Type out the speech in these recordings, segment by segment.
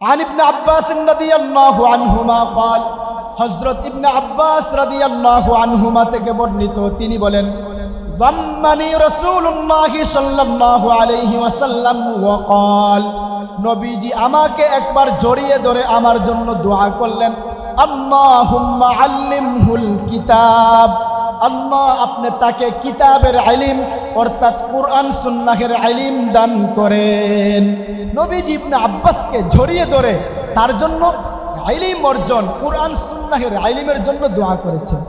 عن ابن عباس رضي الله عنهما قال হজরত ইবনে আব্বাস রাদিয়াল্লাহু আনহুমা থেকে বর্ণিত তিনি বলেন দাম্মানি রাসূলুল্লাহ সাল্লাল্লাহু আলাইহি ওয়াসাল্লাম ওয়া قال নবীজি আমাকে একবার জড়িয়ে ধরে আমার জন্য দোয়া করলেন আল্লাহুম্মা আল্লিমহুল কিতাব আল্লাহ আপনি তাকে কিতাবের আলিম, অর্থাৎ কোরআন, সুন্নাহের আলিম দান করেন। নবীজি ইবনে আব্বাসকে জড়িয়ে ধরে তার জন্য আইলিম অর্জন, কোরআন, সুন্নাহের আইলিমের জন্য দোয়া করেছেন।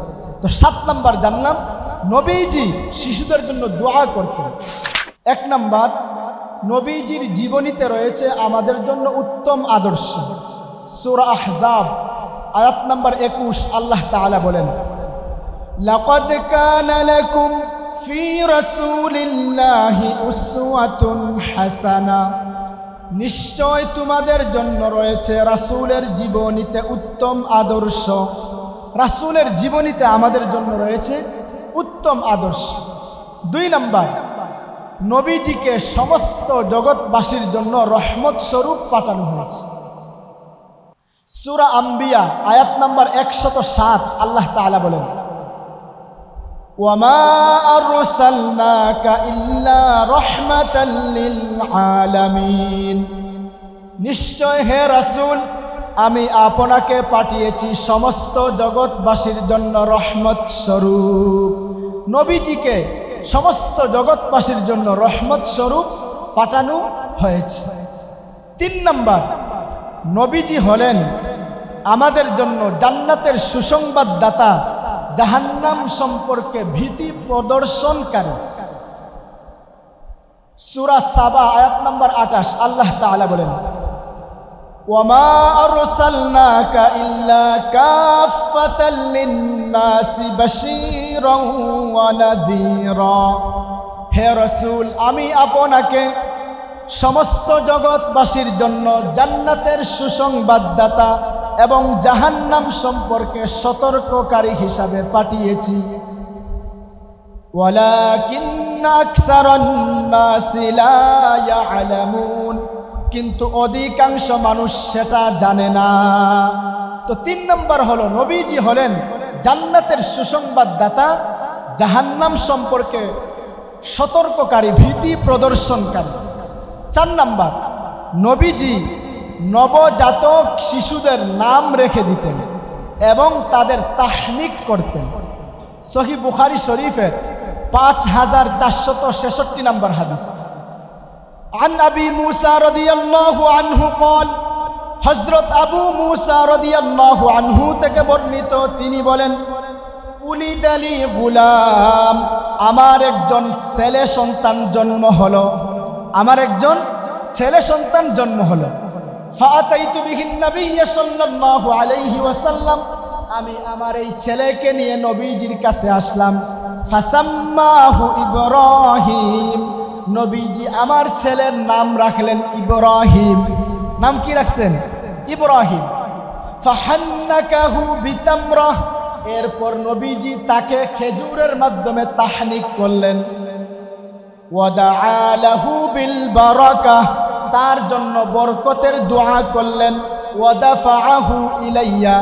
তো সাত নাম্বার জানলাম, নবীজি শিশুদের জন্য দোয়া করতেন। এক নাম্বার, নবীজির জীবনীতে রয়েছে আমাদের জন্য উত্তম আদর্শ। সুরা আহজাব, আয়াত নাম্বার একুশ, আল্লাহ তাআলা বলেন لقد كان لكم في رسول الله أسوة حسنة নিশ্চয় তোমাদের জন্য রয়েছে রাসূলের জীবনীতে উত্তম আদর্শ রাসূলের জীবনীতে আমাদের জন্য রয়েছে উত্তম আদর্শ দুই নাম্বার নবীজিকে সমস্ত জগৎবাসীর জন্য রহমত স্বরূপ পাঠানো হয়েছে সুরা আম্বিয়া আয়াত নাম্বার একশত সাত আল্লাহ তাআলা বলেন وما أرسلناك إلا رحمة للعالمين নিশ্চয় হে রাসূল আমি আপনাকে পাঠিয়েছি সমস্ত জগৎবাসীর জন্য রহমত স্বরূপ নবীজিকে সমস্ত জগৎবাসীর জন্য রহমত স্বরূপ পাঠানো হয়েছে তিন নম্বর নবীজি হলেন আমাদের জন্য জান্নাতের সুসংবাদদাতা জাহান্নাম সম্পর্কে ভীতি প্রদর্শনকারী। সুরা সাবা, আয়াত নম্বর আঠাশ, আল্লাহ তাআলা বলেন হে রাসূল, আমি আপনাকে সমস্ত জগৎবাসীর জন্য জান্নাতের সুসংবাদদাতা এবং জাহান্নাম সম্পর্কে সতর্ককারী হিসাবে পাঠিয়েছি। কিন্তু অধিকাংশ মানুষ সেটা জানে না। তো তিন নম্বর হলো, নবীজি হলেন জান্নাতের সুসংবাদদাতা। জাহান্নাম সম্পর্কে সতর্ককারী, ভীতি প্রদর্শনকারী। চার নাম্বার, নবীজি নবজাতক শিশুদের নাম রেখে দিতেন এবং তাদের তাহনিক করতেন সহি বুখারি শরীফের পাঁচ হাজার চারশত ছেষট্টি নম্বর হাদিস عن أبي موسى رضي الله عنه قال হজরত আবু মুসা রদিয়াল্লাহু আনহু থেকে বর্ণিত তিনি বলেন উলিদালি গুলাম আমার একজন ছেলে সন্তান জন্ম হলো আমার একজন ছেলে সন্তান জন্ম হলো ফাতাইতু বিহিন নবিয়্য সাল্লাল্লাহু আলাইহি ওয়াসাল্লাম। আমি আমার এই ছেলেকে নিয়ে নবীজির কাছে আসলাম। ফাসাম্মাহু ইব্রাহিম। নবীজি আমার ছেলের নাম রাখলেন ইব্রাহিম। নাম কি রাখছেন? ইব্রাহিম। ফাহান্নাকাহু বিতামরাহ। এরপর নবীজি তাকে খেজুরের মাধ্যমে তাহনিক করলেন। ওয়াদাআলাহু বিল বারাকাহ। তার জন্য বরকতের দোয়া করলেন ওয়াদাফাহু ইলাইয়া,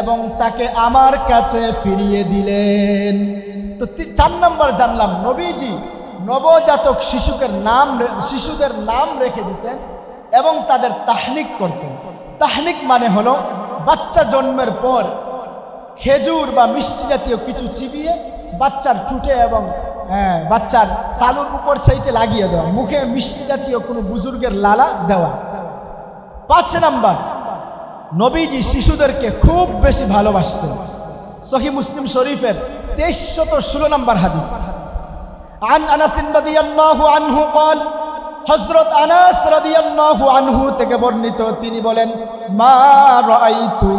এবং তাকে আমার কাছে ফিরিয়ে দিলেন। তো চার নম্বর জানলাম, নবীজি নবজাতক শিশুকের নাম শিশুদের নাম রেখে দিতেন এবং তাদের তাহনিক করতেন। তাহনিক মানে হলো বাচ্চা জন্মের পর খেজুর বা মিষ্টি জাতীয় কিছু চিবিয়ে বাচ্চার ঠুটে এবং হ্যাঁ বাচ্চার তালুর উপর সাইডে লাগিয়ে দেওয়া মুখে মিষ্টি জাতীয় কোনো বুজুর্গের লালা দেওয়া পাঁচ নাম্বার নবীজি শিশুদেরকে খুব বেশি ভালোবাসতেন সহি মুসলিম শরীফের তেইশশত ষোলো নম্বর হাদিস عن أنس رضي الله عنه قال হজরত আনাস রাদিয়াল্লাহু আনহু থেকে বর্ণিত তিনি বলেন মা রাআইতু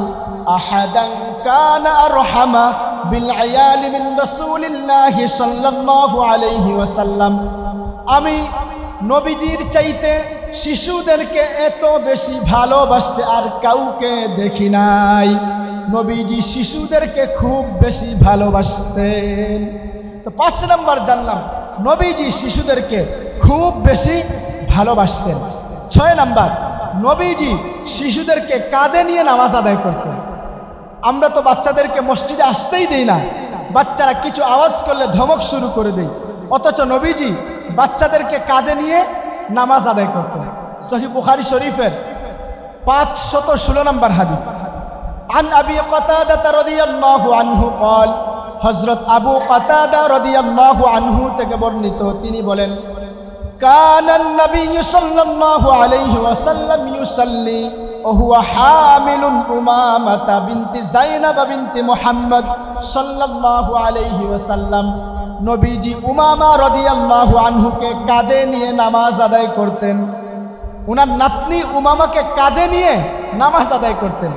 আহাদান কানা আরহামা বিল আয়ালি মিন রাসূলিল্লাহি সাল্লাল্লাহু আলাইহি ওয়াসাল্লাম। আমি নবীজির চাইতে শিশুদেরকে এত বেশি ভালোবাসতে আর কাউকে দেখি নাই। নবীজি শিশুদেরকে খুব বেশি ভালোবাসতেন। তো পাঁচ নম্বর জানলাম, নবীজি শিশুদেরকে খুব বেশি ভালোবাসতেন। ছয় নম্বর, নবীজি শিশুদেরকে কাঁধে নিয়ে নামাজ আদায় করতেন। আমরা তো বাচ্চাদেরকে মসজিদে আসতেই দিই না। বাচ্চারা কিছু আওয়াজ করলে ধমক শুরু করে দেই অথচ নবীজি বাচ্চাদেরকে কাঁধে নিয়ে নামাজ আদায় করতেন। সহি বুখারি শরীফের পাঁচ শত ষোলো নম্বর হাদিস। আন আবি কতাদা আনহু কল হজরত আবু কতাদা রদিয়াল্লাহু আনহু থেকে বর্ণিত, তিনি বলেন, কানান নবী সাল্লাল্লাহু আলাইহি ওয়াসাল্লাম ইউসাল্লি وهو حامل أمامة بنت زينب بنت محمد صلى الله عليه وسلم নবীজি উমামা রদিয়াল্লাহু আনহুকে কাঁধে নিয়ে নামাজ আদায় করতেন উনার নাতনি উমামাকে কাঁধে নিয়ে নামাজ আদায় করতেন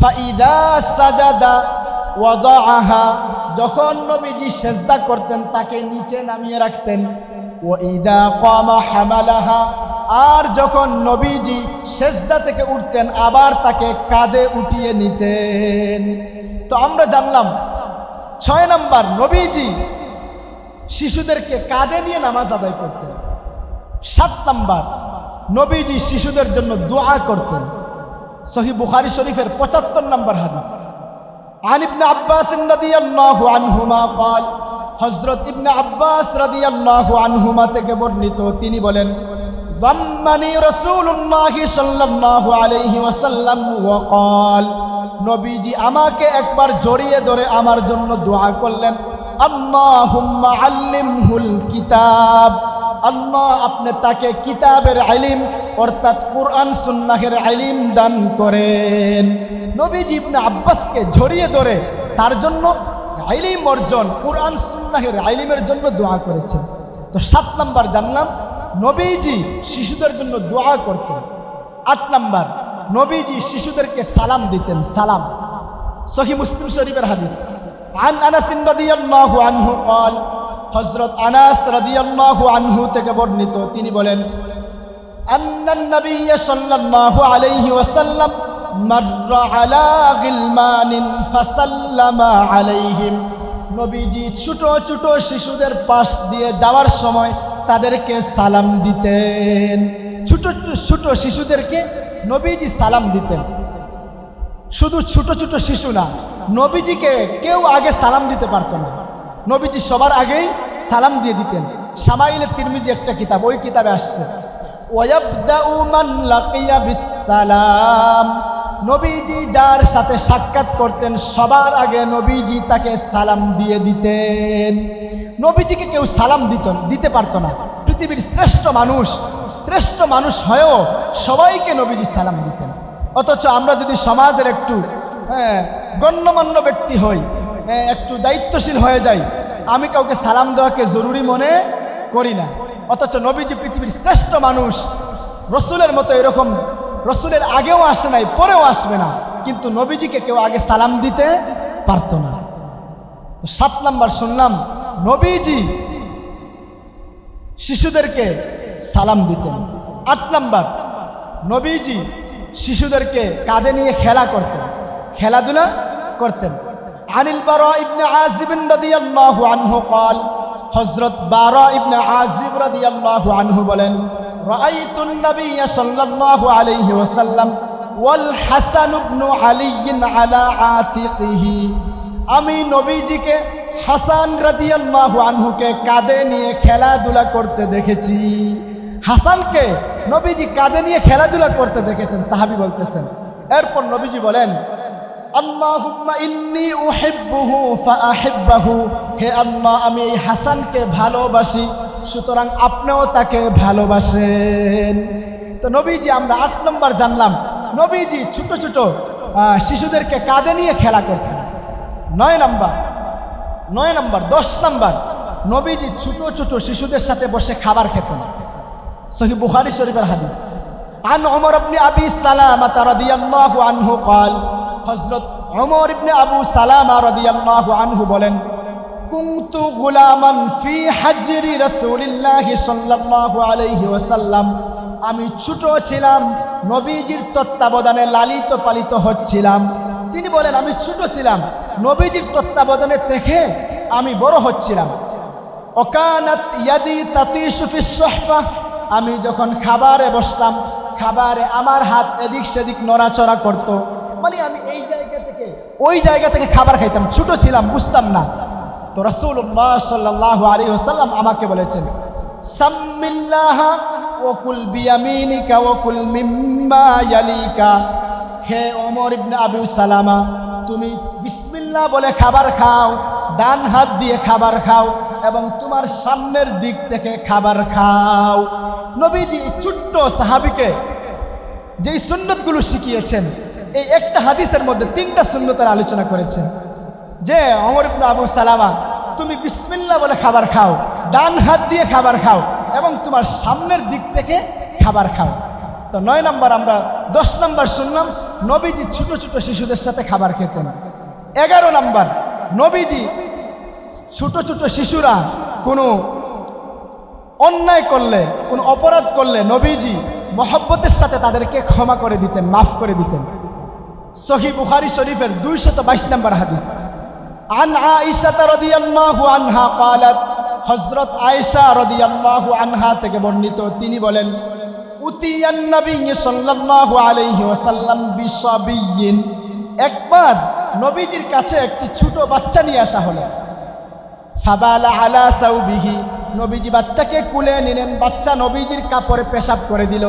ফাইদা সাজাদা ওয়াদাআহা যখন নবীজি সেজদা করতেন তাকে নিচে নামিয়ে রাখতেন ওয়াইদা কামা হামালাহা আর যখন নবীজি সেজদা থেকে উঠতেন আবার তাকে কাঁধে উঠিয়ে নিতেন তো আমরা জানলাম ছয় নম্বর নবীজি শিশুদেরকে কাঁধে নিয়ে নামাজ আদায় করতেন সাত নম্বর নবীজি শিশুদের জন্য দোয়া করতেন সহি বুখারি শরীফের পঁচাত্তর নম্বর হাদিস عن ابن عباس رضي الله عنهما قال হজরত ইবনে আব্বাস রাদিয়াল্লাহু আনহুমা থেকে বর্ণিত তিনি বলেন ضمني رسول الله صلى الله عليه وسلم وقال নবীজি আমাকে একবার জড়িয়ে ধরে আমার জন্য দোয়া করলেন আল্লাহুম্মা আল্লিমহুল কিতাব আল্লাহ আপনি তাকে কিতাবের আলিম অর্থাৎ কোরআন সুন্নাহের আলিম দান করেন নবীজি ইবনে আব্বাসকে জড়িয়ে ধরে তার জন্য আইলিম অর্জন কোরআন সুন্নাহের আইলিমের জন্য দোয়া করেছেন তো সাত নাম্বার জানলাম নবীজি শিশুদের জন্য দোয়া করতেন আট নাম্বার নবীজি শিশুদেরকে সালাম দিতেন সালাম সহি মুসলিম শরীফের হাদিস আন আনাস রাদিয়াল্লাহু আনহু قال হযরত আনাস রাদিয়াল্লাহু আনহু থেকে বর্ণিত তিনি বলেন আন্নান নবী সাল্লাল্লাহু আলাইহি ওয়াসাল্লাম মাররা আলা গিলমানিন ফাসাল্লামা আলাইহিম নবীজি ছোট ছোট শিশুদের পাশ দিয়ে যাওয়ার সময় তাদেরকে সালাম দিতেন। ছোট ছোট শিশুদেরকে নবীজি সালাম দিতেন। শুধু ছোট ছোট শিশু না, নবীজিকে কেউ আগে সালাম দিতে পারতো না। নবীজি সবার আগেই সালাম দিয়ে দিতেন। সামাইলে তিরমিজি একটা কিতাব, ওই কিতাবে আসছে। ওয়াবদাউ মান লাকিয়া বিসালাম নবীজি যার সাথে সাক্ষাৎ করতেন সবার আগে নবীজি তাকে সালাম দিয়ে দিতেন। নবীজিকে কেউ সালাম দিত দিতে পারতো না। পৃথিবীর শ্রেষ্ঠ মানুষ শ্রেষ্ঠ মানুষ হয়েও সবাইকে নবীজি সালাম দিতেন। অথচ আমরা যদি সমাজের একটু হ্যাঁ গণ্যমান্য ব্যক্তি হই হ্যাঁ, একটু দায়িত্বশীল হয়ে যাই আমি কাউকে সালাম দেওয়াকে জরুরি মনে করি না। অথচ নবীজি পৃথিবীর শ্রেষ্ঠ মানুষ রসুলের মতো এরকম রসুলের আগেও আসে নাই পরেও আসবে না কিন্তু নবীজিকে কেউ আগে সালাম দিতে পারতো না তো সাত নাম্বার শুনলাম নবীজি শিশুদেরকে সালাম দিতেন আট নাম্বার নবীজি শিশুদেরকে কাঁধে নিয়ে খেলা করতেন খেলাধুলা করতেন আনিল বারা ইবনে আজিব রাদিয়াল্লাহু আনহু قال হযরত বারা ইবনে আজিব রাদিয়াল্লাহু আনহু বলেন রাআইতুন নবিয়্য সাল্লাল্লাহু আলাইহি ওয়াসাল্লাম, ওয়াল হাসান ইবনু আলী আলা আতিকিহি। আমি নবীজিকে হাসান রাদিয়াল্লাহু আনহুকে কাঁধে নিয়ে খেলাধুলা করতে দেখেছি। হাসানকে নবীজি কাঁধে নিয়ে খেলাধুলা করতে দেখেছেন, সাহাবি বলতেছেন। এরপর নবীজি বলেন হে আল্লাহ আমি এই হাসানকে ভালোবাসি। সুতরাং আপনিও তাকে ভালোবাসেন তো নবীজি আমরা আট নম্বর জানলাম নবীজি ছোট ছোট আহ, শিশুদেরকে কাঁধে নিয়ে খেলা করতেন নয় নাম্বার নয় নাম্বার দশ নাম্বার নবীজি ছোট ছোট শিশুদের সাথে বসে খাবার খেতেন সহি বুখারি শরীফের হাদিস আন ওমর ইবনে আবি সালামা রাদিয়াল্লাহু আনহু قال হযরত ওমর ইবনে আবু সালামা রাদিয়াল্লাহু আনহু বলেন কুনতু গুলামান ফি হাজরি রাসূলিল্লাহ সাল্লাল্লাহু আলাইহি ওয়াসাল্লাম। আমি ছোট ছিলাম, নবীজির তত্ত্বাবধানে লালিত পালিত হচ্ছিলাম। তিনি বলেন, আমি ছোট ছিলাম, নবীজির তত্ত্বাবধানে দেখে আমি বড় হচ্ছিলাম। ওকানাত ইয়াদি তাতিসু ফিস সুহফা। আমি যখন খাবারে বসতাম, খাবারে আমার হাত এদিক সেদিক নড়াচড়া করত। মানে আমি এই জায়গা থেকে, ওই জায়গা থেকে খাবার খাইতাম। ছোট ছিলাম, বুঝতাম না। তো রসুল্লাহ সাল্লাহ আলী ওসাল্লাম আমাকে বলেছেন, সাম্মিল্লাহ ওকুল বিয়ামিনিকা ওকুল মিম্মা হে ওমর ইবনে আবু সালামা, তুমি বিসমিল্লাহ বলে খাবার খাও, ডান হাত দিয়ে খাবার খাও এবং তোমার সামনের দিক থেকে খাবার খাও। নবীজি ছোট্ট সাহাবিকে যেই সুন্নতগুলো শিখিয়েছেন, এই একটা হাদিসের মধ্যে তিনটা সুন্নতের আলোচনা করেছেন। যে, অমর আবু সালামা, তুমি বিসমিল্লাহ বলে খাবার খাও, ডান হাত দিয়ে খাবার খাও এবং তোমার সামনের দিক থেকে খাবার খাও। তো নয় নম্বর আমরা, দশ নম্বর শুনলাম, নবীজি ছোট ছোট শিশুদের সাথে খাবার খেতেন। এগারো নম্বর, নবীজি ছোট ছোট শিশুরা কোনো অন্যায় করলে, কোনো অপরাধ করলে নবীজি মহব্বতের সাথে তাদেরকে ক্ষমা করে দিতেন, মাফ করে দিতেন। সহি বুখারি শরীফের দুইশত বাইশ নম্বর হাদিস। আন আইসা রদিয়াল্লাহু আনহা قالت হযরত আয়েশা রাদিয়াল্লাহু আনহা থেকে বর্ণিত তিনি বলেন উতিয়ান নবী সাল্লাল্লাহু আলাইহি ওয়াসাল্লাম বিসাবিয়িন একবার নবীজির কাছে একটি ছোট বাচ্চা নিয়ে আসা হলো ফাবালা আলা সাউবিহি নবীজি বাচ্চাকে কুলে নিলেন বাচ্চা নবীজির কাপড়ে পেশাব করে দিল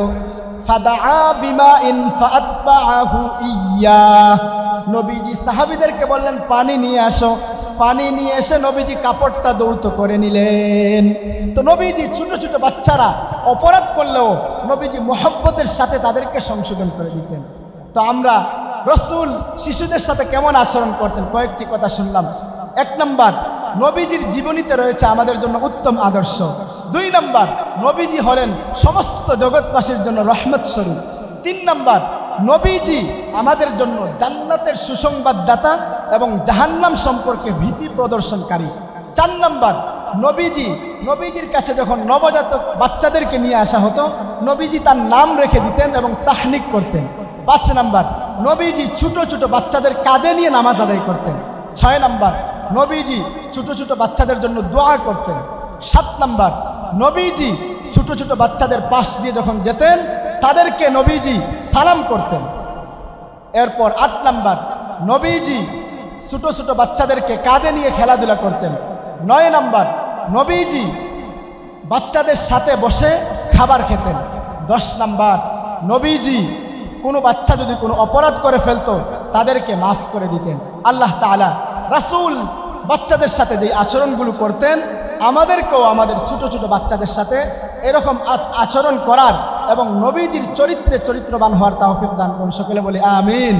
ফাদা বিমা ইন ফাতবাহু ইয়া নবীজি সাহাবিদেরকে বললেন, পানি নিয়ে আসো। পানি নিয়ে এসে নবীজি কাপড়টা দৌত করে নিলেন। তো নবীজি ছোট ছোট বাচ্চারা অপরাধ করলেও নবীজি মোহব্বতের সাথে তাদেরকে সংশোধন করে দিতেন। তো আমরা রসুল শিশুদের সাথে কেমন আচরণ করতেন, কয়েকটি কথা শুনলাম। এক নম্বর, নবীজির জীবনীতে রয়েছে আমাদের জন্য উত্তম আদর্শ। দুই নম্বর, নবীজি হলেন সমস্ত জগৎবাসীর জন্য রহমত স্বরূপ। তিন নম্বর নবীজি আমাদের জন্য জান্নাতের সুসংবাদদাতা এবং জাহান্নাম সম্পর্কে ভীতি প্রদর্শনকারী। চার নম্বর, নবীজি, নবীজির কাছে যখন নবজাতক বাচ্চাদেরকে নিয়ে আসা হতো, নবীজি তার নাম রেখে দিতেন এবং তাহনিক করতেন। পাঁচ নাম্বার, নবীজি ছোট ছোট বাচ্চাদের কাঁধে নিয়ে নামাজ আদায় করতেন। ছয় নাম্বার, নবীজি ছোট ছোট বাচ্চাদের জন্য দোয়া করতেন। সাত নাম্বার, নবীজি ছোট ছোট বাচ্চাদের পাশ দিয়ে যখন যেতেন তাদেরকে নবীজি সালাম করতেন। এরপর আট নাম্বার, নবীজি ছোটো ছোটো বাচ্চাদেরকে কাঁধে নিয়ে খেলাধুলা করতেন। নয় নাম্বার, নবীজি বাচ্চাদের সাথে বসে খাবার খেতেন। দশ নাম্বার, নবীজি কোনো বাচ্চা যদি কোনো অপরাধ করে ফেলতো, তাদেরকে মাফ করে দিতেন। আল্লাহ তালা রাসূল বাচ্চাদের সাথে যে আচরণগুলো করতেন, আমাদেরকেও আমাদের ছোট ছোট বাচ্চাদের সাথে এরকম আচরণ করার এবং নবীজির চরিত্রে চরিত্রবান হওয়ার তাহফিক দান করুন। সকলে বলি আমিন।